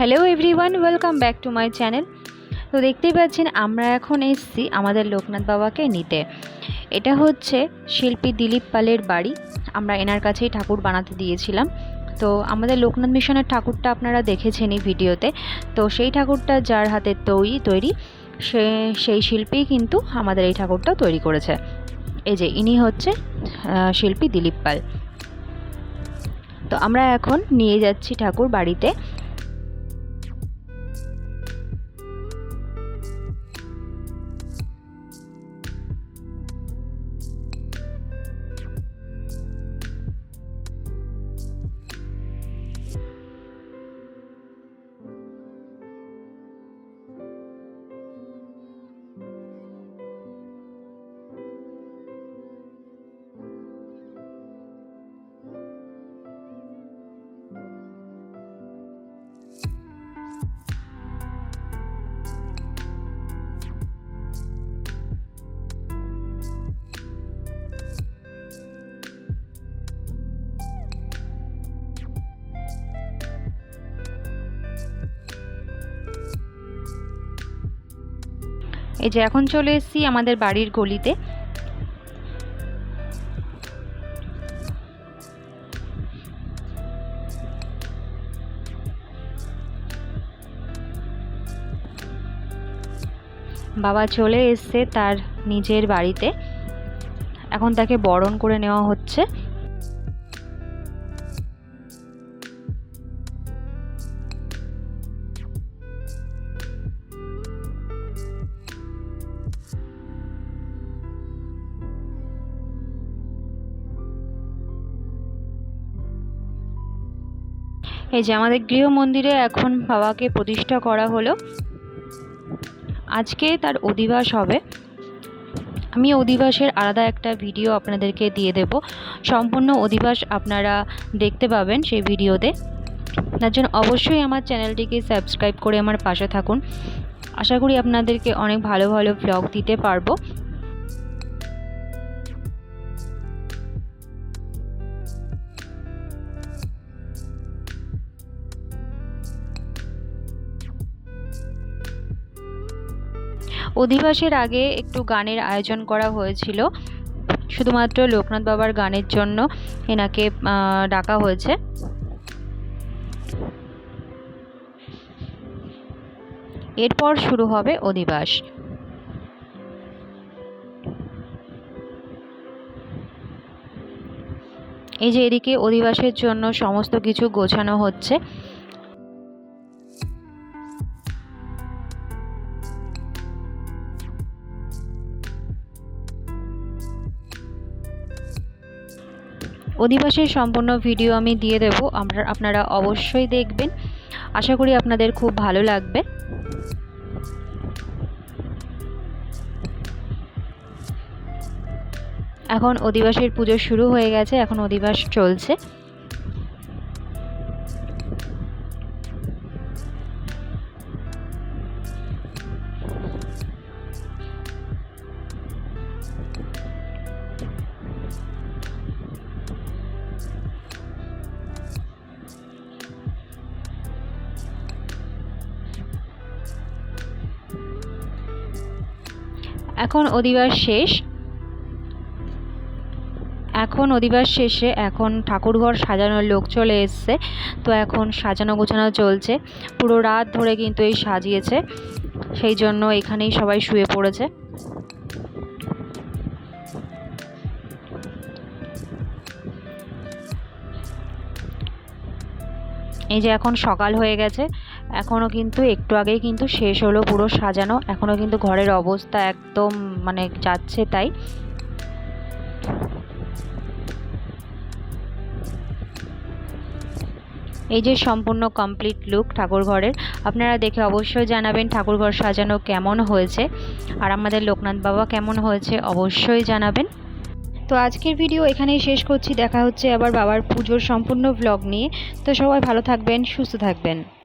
Hello everyone welcome back to my channel তো দেখতেই পাচ্ছেন, আমরা এখন এসেছি আমাদের লোকনাথ বাবাকে নিতে। এটা হচ্ছে শিল্পী দিলীপ পালের বাড়ি। আমরা এনার কাছেই ঠাকুর বানাতে দিয়েছিলাম। তো আমাদের লোকনাথ মিশনের ঠাকুরটা আপনারা দেখেছেনই ভিডিওতে। তো সেই ঠাকুরটা যার হাতে তৈরি তৈরি, সে, সেই শিল্পী কিন্তু আমাদের এই ঠাকুরটা তৈরি করেছে। এই যে ইনি হচ্ছে শিল্পী দিলীপ পাল। তো আমরা এখন নিয়ে যাচ্ছি ঠাকুর বাড়িতে। এই যে এখন চলে এসেছি আমাদের বাড়ির গলিতে। বাবা চলে এসছে তার নিজের বাড়িতে। এখন তাকে বরণ করে নেওয়া হচ্ছে। এই যে আমাদের গৃহ মন্দিরে এখন বাবাকে প্রতিষ্ঠা করা হলো। আজকে তার অধিবাস হবে। আমি অধিবাসের আলাদা একটা ভিডিও আপনাদেরকে দিয়ে দেব। সম্পূর্ণ অধিবাস আপনারা দেখতে পাবেন সেই ভিডিওতে। তার জন্য অবশ্যই আমার চ্যানেলটিকে সাবস্ক্রাইব করে আমার পাশে থাকুন। আশা করি আপনাদেরকে অনেক ভালো ভালো ব্লগ দিতে পারব। অধিবাসের আগে একটু গানের আয়োজন করা হয়েছিল। শুধুমাত্র লোকনাথ বাবার গানের জন্য এনাকে ডাকা হয়েছে। এরপর শুরু হবে অধিবাস। এই যে এদিকে অধিবাসের জন্য সমস্ত কিছু গোছানো হচ্ছে অধিবাসের সম্পূর্ণ ভিডিও আমি দিয়ে দেবো। আমরা আপনারা অবশ্যই দেখবেন। আশা করি আপনাদের খুব ভালো লাগবে। এখন অধিবাসের পুজো শুরু হয়ে গেছে। এখন অধিবাস চলছে। এখন অধিবাস শেষ। এখন অধিবাস শেষে এখন ঠাকুরঘর সাজানোর লোক চলে এসছে। তো এখন সাজানো গোছানো চলছে। পুরো রাত ধরে কিন্তু এই সাজিয়েছে। সেই জন্য এখানেই সবাই শুয়ে পড়েছে। এই যে এখন সকাল হয়ে গেছে। এখনও কিন্তু একটু আগেই কিন্তু শেষ হলো পুরো সাজানো। এখনও কিন্তু ঘরের অবস্থা একদম মানে যাচ্ছে তাই। এই যে সম্পূর্ণ কমপ্লিট লুক ঠাকুর ঘরের, আপনারা দেখে অবশ্যই জানাবেন ঠাকুর ঘর সাজানো কেমন হয়েছে। আর আমাদের লোকনাথ বাবা কেমন হয়েছে অবশ্যই জানাবেন। তো আজকের ভিডিও এখানেই শেষ করছি। দেখা হচ্ছে আবার বাবার পুজোর সম্পূর্ণ ব্লগ নিয়ে। তো সবাই ভালো থাকবেন, সুস্থ থাকবেন।